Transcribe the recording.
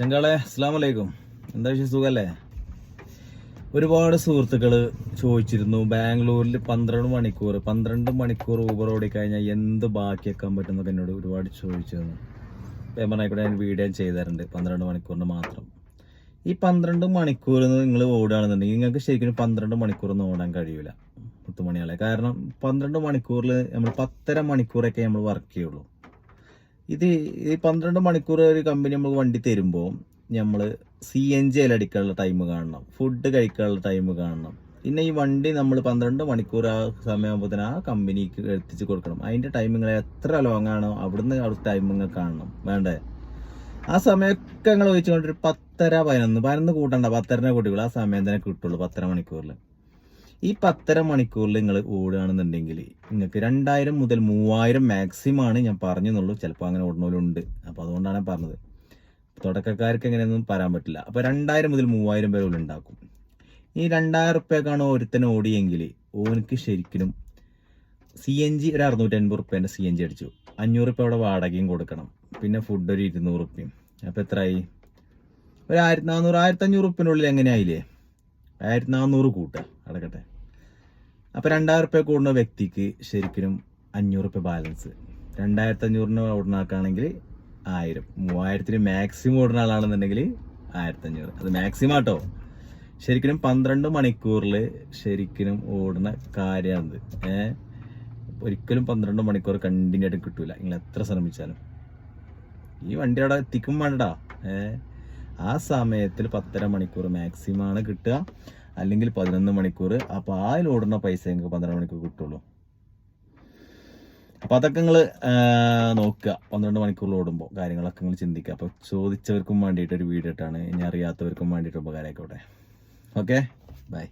ചെങ്കാളെ അസ്സാം വലൈക്കും എന്താ വിഷയം സുഖല്ലേ? ഒരുപാട് സുഹൃത്തുക്കൾ ചോദിച്ചിരുന്നു ബാംഗ്ലൂരിൽ പന്ത്രണ്ട് മണിക്കൂർ പന്ത്രണ്ട് മണിക്കൂർ ഊബർ ഓടിക്കഴിഞ്ഞാൽ എന്ത് ബാക്കിയാക്കാൻ പറ്റുന്നൊക്കെ എന്നോട് ഒരുപാട് ചോദിച്ചിരുന്നു. പേപ്പറിനായിക്കൂടെ ഞാൻ വീഡിയോ ചെയ്താറുണ്ട് പന്ത്രണ്ട് മണിക്കൂറിന് മാത്രം. ഈ പന്ത്രണ്ട് മണിക്കൂർ നിങ്ങൾ ഓടുകയാണെന്നുണ്ടെങ്കിൽ നിങ്ങൾക്ക് ശരിക്കും പന്ത്രണ്ട് മണിക്കൂറൊന്നും ഓടാൻ കഴിയില്ല പത്ത് മണിയാളെ. കാരണം പന്ത്രണ്ട് മണിക്കൂറിൽ നമ്മൾ പത്തര മണിക്കൂറൊക്കെ നമ്മൾ വർക്ക് ചെയ്യുള്ളൂ. ഇത് ഈ പന്ത്രണ്ട് മണിക്കൂർ ഒരു കമ്പനി നമ്മൾ വണ്ടി തരുമ്പോൾ നമ്മൾ സി എൻ ജി അടിക്കാനുള്ള ടൈം കാണണം. ഫുഡ് കഴിക്കാനുള്ള ടൈം കാണണം. പിന്നെ ഈ വണ്ടി നമ്മൾ പന്ത്രണ്ട് മണിക്കൂർ ആ സമയമാകുമ്പോൾ ആ കമ്പനിക്ക് എത്തിച്ച് കൊടുക്കണം. അതിന്റെ ടൈമിങ്ങൾ എത്ര ലോങ് ആണോ അവിടുന്ന് അവിടുത്തെ ടൈമിങ് കാണണം. വേണ്ടേ? ആ സമയമൊക്കെ ഞങ്ങൾ ചോദിച്ചുകൊണ്ട് ഒരു പത്തര പതിനൊന്ന് പതിനൊന്ന് കൂട്ടണ്ട. പത്തരനെ കൂട്ടിക്കുള്ളൂ ആ സമയം തന്നെ കിട്ടുള്ളൂ പത്തര മണിക്കൂറിൽ ഈ പത്തര മണിക്കൂറിൽ നിങ്ങൾ ഓടുകയാണെന്നുണ്ടെങ്കിൽ നിങ്ങൾക്ക് രണ്ടായിരം മുതൽ മൂവായിരം മാക്സിമം ആണ് ഞാൻ പറഞ്ഞെന്നുള്ളൂ. ചിലപ്പോൾ അങ്ങനെ ഓടുന്നവരുണ്ട്. അപ്പോൾ അതുകൊണ്ടാണ് പറഞ്ഞത്. തുടക്കക്കാർക്ക് എങ്ങനെയൊന്നും പറയാൻ പറ്റില്ല. അപ്പോൾ രണ്ടായിരം മുതൽ മൂവായിരം പേര് ഉണ്ടാക്കും. ഈ രണ്ടായിരം റുപ്യക്കാണ് ഒരുത്തൻ ഓടിയെങ്കിൽ ഓനക്ക് ശരിക്കും സി എൻ ജി ഒരു അറുന്നൂറ്റി അൻപത് റുപ്യേന്റെ സി എൻ ജി അടിച്ചു. അഞ്ഞൂറ് റുപ്യ അവിടെ വാടകയും കൊടുക്കണം. പിന്നെ ഫുഡ് ഒരു ഇരുന്നൂറ് റുപ്യയും അപ്പോൾ എത്രയായി? ഒരു ആയിരത്തി നാനൂറ് ആയിരത്തി അഞ്ഞൂറ് റുപ്യന്റെ ഉള്ളിൽ എങ്ങനെയായില്ലേ? ആയിരത്തി നാനൂറ് കൂട്ടുക അടക്കട്ടെ അപ്പോൾ രണ്ടായിരം റുപ്യ കൂടുന്ന വ്യക്തിക്ക് ശരിക്കും അഞ്ഞൂറ് റുപ്യ ബാലൻസ് രണ്ടായിരത്തി അഞ്ഞൂറിന് ഓടുന്നാക്കുകയാണെങ്കിൽ ആയിരം. മൂവായിരത്തിന് മാക്സിമം ഓടുന്ന ആളാണെന്നുണ്ടെങ്കിൽ ആയിരത്തി അഞ്ഞൂറ് അത് മാക്സിമം ആട്ടോ. ശരിക്കും പന്ത്രണ്ട് മണിക്കൂറിൽ ശരിക്കും ഓടുന്ന കാര്യമാണിത്. ഏഹ് ഒരിക്കലും പന്ത്രണ്ട് മണിക്കൂർ കണ്ടിന്യൂ ആയിട്ട് കിട്ടൂല. നിങ്ങൾ എത്ര ശ്രമിച്ചാലും. ഈ വണ്ടി അവിടെ എത്തിക്കും വേണ്ടടാ. ഏഹ് ആ സമയത്തിൽ പത്തര മണിക്കൂർ മാക്സിമം ആണ് കിട്ടുക. അല്ലെങ്കിൽ പതിനൊന്ന് മണിക്കൂർ. അപ്പോൾ ആ ഓടുന്ന പൈസ നിങ്ങൾക്ക് പന്ത്രണ്ട് മണിക്കൂർ കിട്ടുള്ളൂ. അപ്പോൾ അതൊക്കെ നിങ്ങൾ നോക്കുക. പന്ത്രണ്ട് മണിക്കൂറിൽ ഓടുമ്പോൾ കാര്യങ്ങളൊക്കെ നിങ്ങൾ ചിന്തിക്കുക. അപ്പോൾ ചോദിച്ചവർക്കും വേണ്ടിയിട്ട് ഒരു വീഡിയോ ഇട്ടാണ്. ഇനി അറിയാത്തവർക്കും വേണ്ടിയിട്ട് ഉപകാരമായിക്കോട്ടെ. Okay bye